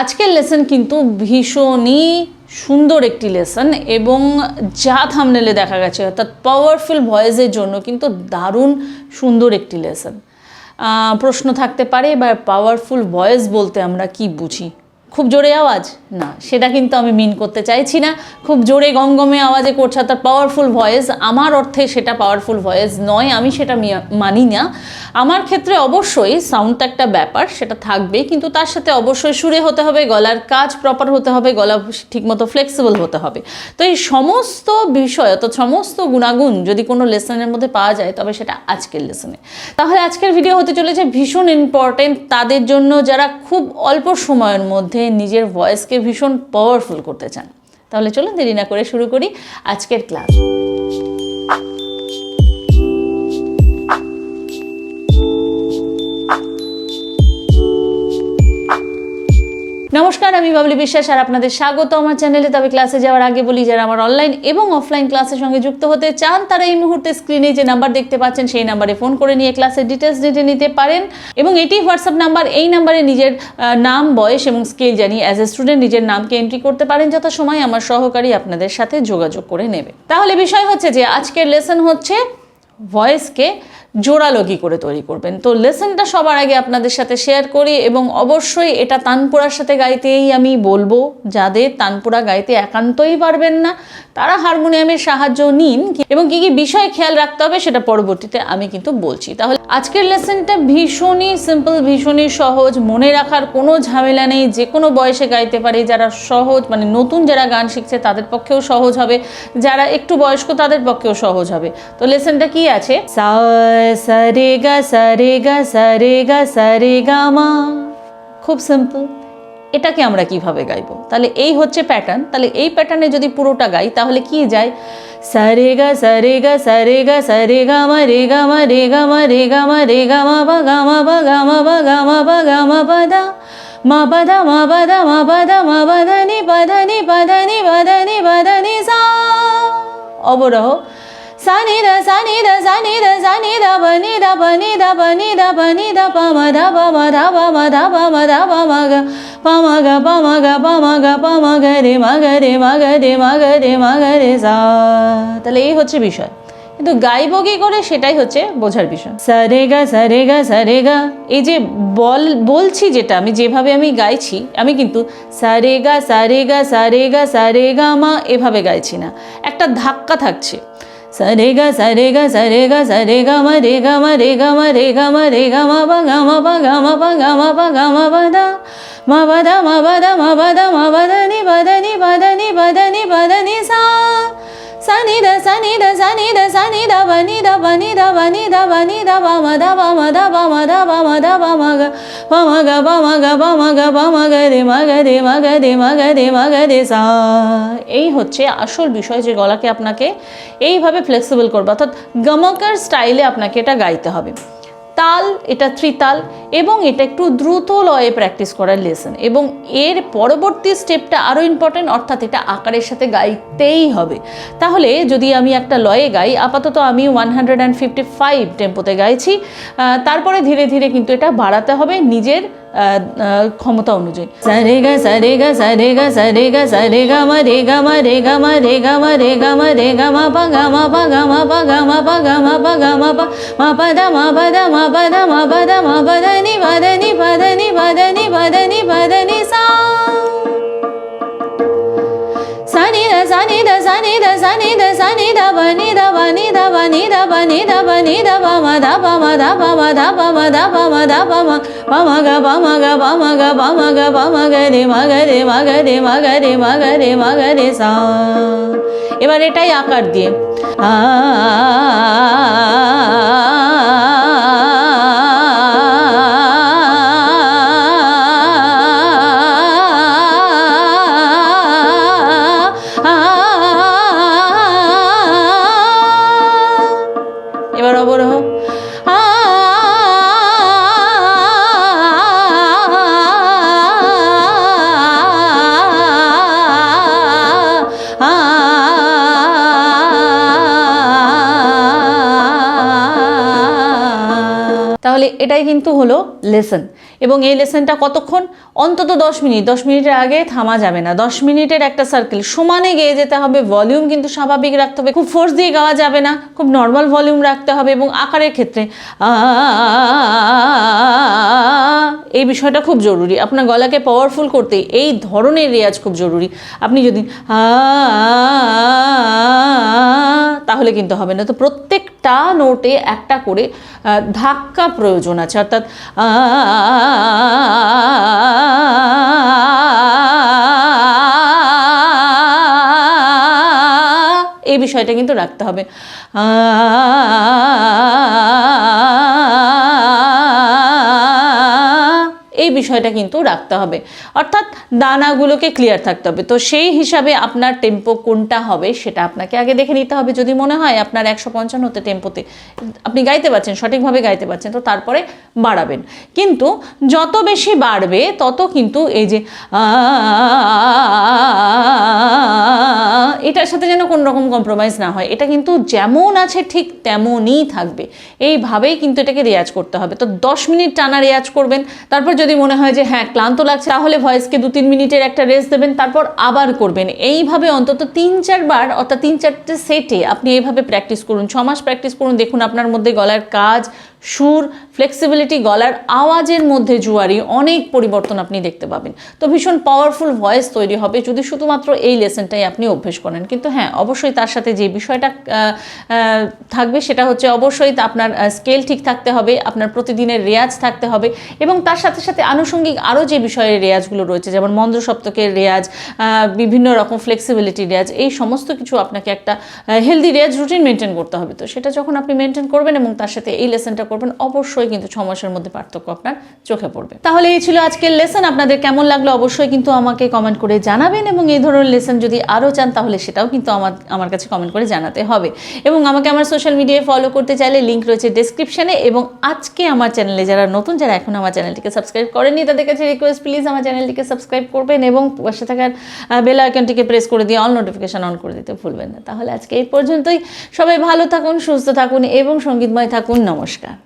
আজকের লেসন কিন্তু ভীষণই সুন্দর একটি লেসন এবং যা থামনেলে দেখা গেছে, অর্থাৎ পাওয়ারফুল ভয়েসের জন্য কিন্তু দারুণ সুন্দর একটি লেসন প্রশ্ন থাকতে পারে বা পাওয়ারফুল ভয়েস বলতে আমরা কি বুঝি? খুব জোরে আওয়াজ? না, সেটা কিন্তু আমি মিন করতে চাইছি না। খুব জোরে গমগমে আওয়াজে করছে অর্থাৎ পাওয়ারফুল ভয়েস আমার অর্থে সেটা পাওয়ারফুল ভয়েস নয়, আমি সেটা মানি না। আমার ক্ষেত্রে অবশ্যই সাউন্ড তো একটা ব্যাপার, সেটা থাকবে। কিন্তু তার সাথে অবশ্যই সুরে হতে হবে, গলার কাজ প্রপার হতে হবে, গলা ঠিকমতো ফ্লেক্সিবল হতে হবে। তো এই সমস্ত বিষয়, অর্থাৎ সমস্ত গুণাগুণ যদি কোনো লেসনের মধ্যে পাওয়া যায়, তবে সেটা আজকের লেসনে। তাহলে আজকের ভিডিও হতে চলেছে ভীষণ ইম্পর্টেন্ট তাদের জন্য যারা খুব অল্প সময়ের মধ্যে নিজের ভয়েসকে ভীষণ পাওয়ারফুল করতে চান। তাহলে চলুন দেরি না করে শুরু করি আজকের ক্লাস। নমস্কার আমি বাবলি বিশ্বাস, আর আপনাদের স্বাগত আমার চ্যানেলে তবে ক্লাসে যাওয়ার আগে বলি, যারা আমার অনলাইন এবং অফলাইন ক্লাসের সঙ্গে যুক্ত হতে চান, তারা এই মুহূর্তে স্ক্রিনে যে নাম্বার দেখতে পাচ্ছেন, সেই নাম্বারে ফোন করে নিয়ে ক্লাসের ডিটেলস জেনে নিতে পারেন। এবং এটি হোয়াটসঅ্যাপ নাম্বার এই নাম্বারে নিজের নাম, বয়স এবং স্কেল জানিয়ে অ্যাজ এ স্টুডেন্ট নিজের নামকে এন্ট্রি করতে পারেন, যত সময় আমার সহকারী আপনাদের সাথে যোগাযোগ করে নেবে। তাহলে বিষয় হচ্ছে যে, আজকের লেসন হচ্ছে ভয়েসকে জোরালো কী করে তৈরি করবেন। তো লেসনটা সবার আগে আপনাদের সাথে শেয়ার করি এবং অবশ্যই এটা তানপুরার সাথে গাইতেই আমি বলব, যাদের তানপুরা গাইতে একান্তই পারবেন না, তারা হারমোনিয়ামের সাহায্য নিন এবং কী কী বিষয় খেয়াল রাখতে হবে সেটা পরবর্তীতে আমি কিন্তু বলছি। তাহলে আজকের লেসেনটা ভীষণই সিম্পল ভীষণই সহজ, মনে রাখার কোনো ঝামেলা নেই, যে কোনো বয়সে গাইতে পারে, যারা সহজ মানে নতুন যারা গান শিখছে তাদের পক্ষেও সহজ হবে, যারা একটু বয়স্ক তাদের পক্ষেও সহজ হবে। তো লেসেনটা কি আছে? সা রে গা সা রে গা সা রে গা মা খুব সিম্পল এটাকে আমরা কীভাবে গাইবো? তাহলে এই হচ্ছে প্যাটার্ন তাহলে এই প্যাটার্নে যদি পুরোটা গাই, তাহলে কি যায়? সারে গা সারে গা সারে গা সারে গা মা রে গা মা রে গা মা রে গা মা রে গা মা, বা, গা মা, বা, গা মা, বা, গা মা, বা, গা মা, বা, দা। মা, বা, দা, মা, বা, দা, মা, বা, দা, মা, বা, দা, নি, বা, দা, নি, বা, দা, নি, বা, দা, নি, বা, দা, নি, সা। অবরোহ। দা বনি দা বনি দা বনি দা পা মা দা পা মা দা পা মা দা পা মা দা পা মা গা পা মা গা পা মা গা পা মা গা পা মা গা রে মা গা রে মা গা রে মা গা রে মা গা রে সা তাহলে এই হচ্ছে বিষয়। কিন্তু গাইব কি করে? সেটাই হচ্ছে বোঝার বিষয়। সারে গা সারে গা সারে গা এই যে বল, বলছি যেটা, আমি যেভাবে আমি গাইছি, আমি কিন্তু সারে গা সারে গা সারে গা সারে গা মা এভাবে গাইছি না। একটা ধাক্কা থাকছে। সরে গা সরে গা সরে গা সরে গা মা রে গা মা রে গা মা রে গা মা রে গা মা বা গা মা বা গা মা বা গা মা বা মা দা বা মা দা বা মা গা বা মা গা বা মা গা বা মা গা বা মা গা রে মা গা রে মা গা রে মা গা রে মা গা রে সা এই হচ্ছে আসল বিষয় যে গলাকে আপনাকে এইভাবে ফ্লেক্সিবল করবে। অর্থাৎ গমকার স্টাইলে আপনাকে এটা গাইতে হবে। তাল, এটা ত্রিতাল, এবং এটা একটু দ্রুত লয়ে প্র্যাকটিস করার লেসন এবং এর পরবর্তী স্টেপটা আরও ইম্পর্টেন্ট অর্থাৎ এটা আকারের সাথে গাইতেই হবে। তাহলে যদি আমি একটা লয়ে গাই, আপাতত আমি one hundred and fifty five টেম্পোতে গাইছি তারপরে ধীরে ধীরে কিন্তু এটা বাড়াতে হবে নিজের ক্ষমতা অনুযায়ী। সারে গা সারে গা সারে গা সারে গা সারে গা মা রে গা মা রে গা মা রে গা মা রে গা মা রে গা মা পা গা মা পা গা মা পা গা মা পা গা মা পা গা মা পা মা পা দা মা পা দা মা পা দা মা পা দা মা পা দা নি পা দা সানি দা বনি দা বনি দা বনি দা বনি দা বনি দা বা মা দা বা মা দা বা মা দা বা মা দা বা মা দা বা মা বা মা গা বা মা গা বা মা গা বা মা গা বা মা গা রে মা গা রে মা গা রে মা গা রে মা গা রে মা গা রে সা এবার এটাই আকার দিয়ে আ এবার অবরহ। তাহলে এটাই কিন্তু হলো লেসন এবং এই লেসনটা কতক্ষণ অন্তত দশ মিনিট দশ মিনিটের আগে থামা যাবে না দশ মিনিটের একটা সার্কেল সমানে গেয়ে যেতে হবে ভলিউম কিন্তু স্বাভাবিক রাখতে হবে খুব ফোর্স দিয়ে গাওয়া যাবে না খুব নর্মাল ভলিউম রাখতে হবে এবং আকারের ক্ষেত্রে এই বিষয়টা খুব জরুরি আপনার গলাকে পাওয়ারফুল করতে এই ধরনের রেয়াজ খুব জরুরি আপনি যদি তাহলে কিন্তু হবে না তো প্রত্যেকটা নোটে একটা করে ধাক্কা প্রয়োজন আছে। অর্থাৎ আ এই বিষয়টা কিন্তু রাখতে হবে। এই বিষয়টা কিন্তু রাখতে হবে। অর্থাৎ দানাগুলোকে ক্লিয়ার থাকতে হবে। তো সেই হিসাবে আপনার টেম্পো কোনটা হবে সেটা আপনাকে আগে দেখে নিতে হবে। যদি মনে হয় আপনার একশো পঞ্চান্নতে টেম্পোতে আপনি গাইতে পারছেন সঠিকভাবে গাইতে পারছেন তো তারপরে বাড়াবেন। কিন্তু যত বেশি বাড়বে তত কিন্তু এই যে আ, এটার সাথে যেন কোনো রকম কম্প্রোমাইজ না হয়। এটা কিন্তু যেমন আছে ঠিক তেমনই থাকবে। এইভাবেই কিন্তু এটাকে রেয়াজ করতে হবে। তো দশ মিনিট টানা রেয়াজ করবেন, তারপর যদি মনে হয় যে হ্যাঁ ক্লান্ত লাগছে, তাহলে ভয়েসকে দু তিন মিনিটের একটা রেস্ট দেবেন, তারপর আবার করবেন। এইভাবে অন্তত তিন চারবার, অর্থাৎ তিন চারটে সেটে আপনি এইভাবে প্র্যাকটিস করুন। ছ মাস প্র্যাকটিস করুন। দেখুন আপনার মধ্যে গলার কাজ সুর ফ্লেক্সিবিলিটি গলার আওয়াজের মধ্যে জুয়ারি, অনেক পরিবর্তন আপনি দেখতে পাবেন। তো ভীষণ পাওয়ারফুল ভয়েস তৈরি হবে যদি শুধুমাত্র এই লেসনটাই আপনি অভ্যেস করেন। কিন্তু হ্যাঁ অবশ্যই তার সাথে যে বিষয়টা থাকবে সেটা হচ্ছে অবশ্যই আপনার স্কেল ঠিক থাকতে হবে, আপনার প্রতিদিনের রেয়াজ থাকতে হবে এবং তার সাথে সাথে আনুষঙ্গিক আরও যে বিষয়ের রেয়াজগুলো রয়েছে, যেমন মন্দ্র সপ্তকের রেয়াজ বিভিন্ন রকম ফ্লেক্সিবিলিটি রেয়াজ, এই সমস্ত কিছু আপনাকে একটা হেলদি রেয়াজ রুটিন মেনটেন করতে হবে। তো সেটা যখন আপনি মেনটেন করবেন এবং তার সাথে এই লেসনটা করবেন, অবশ্যই কিন্তু ছ মাসের মধ্যে পার্থক্য আপনার চোখে পড়বে। তাহলে এই ছিল আজকের লেসন আপনাদের কেমন লাগল অবশ্যই কিন্তু আমাকে কমেন্ট করে জানাবেন এবং এই ধরনের লেসন যদি আরও চান তাহলে সেটাও কিন্তু আমার আমার কাছে কমেন্ট করে জানাতে হবে। এবং আমাকে আমার সোশ্যাল মিডিয়ায় ফলো করতে চাইলে লিঙ্ক রয়েছে ডেসক্রিপশনে এবং আজকে আমার চ্যানেলে যারা নতুন, যারা এখন আমার চ্যানেলটিকে সাবস্ক্রাইব করেনি তাদের কাছে রিকোয়েস্ট প্লিজ আমার চ্যানেলটিকে সাবস্ক্রাইব করবেন এবং পাশে থাকার বেল আইকনটিকে প্রেস করে দিয়ে অল নোটিফিকেশন অন করে দিতে ভুলবেন না। তাহলে আজকে এই পর্যন্তই। সবাই ভালো থাকুন, সুস্থ থাকুন এবং সঙ্গীতময় থাকুন। নমস্কার।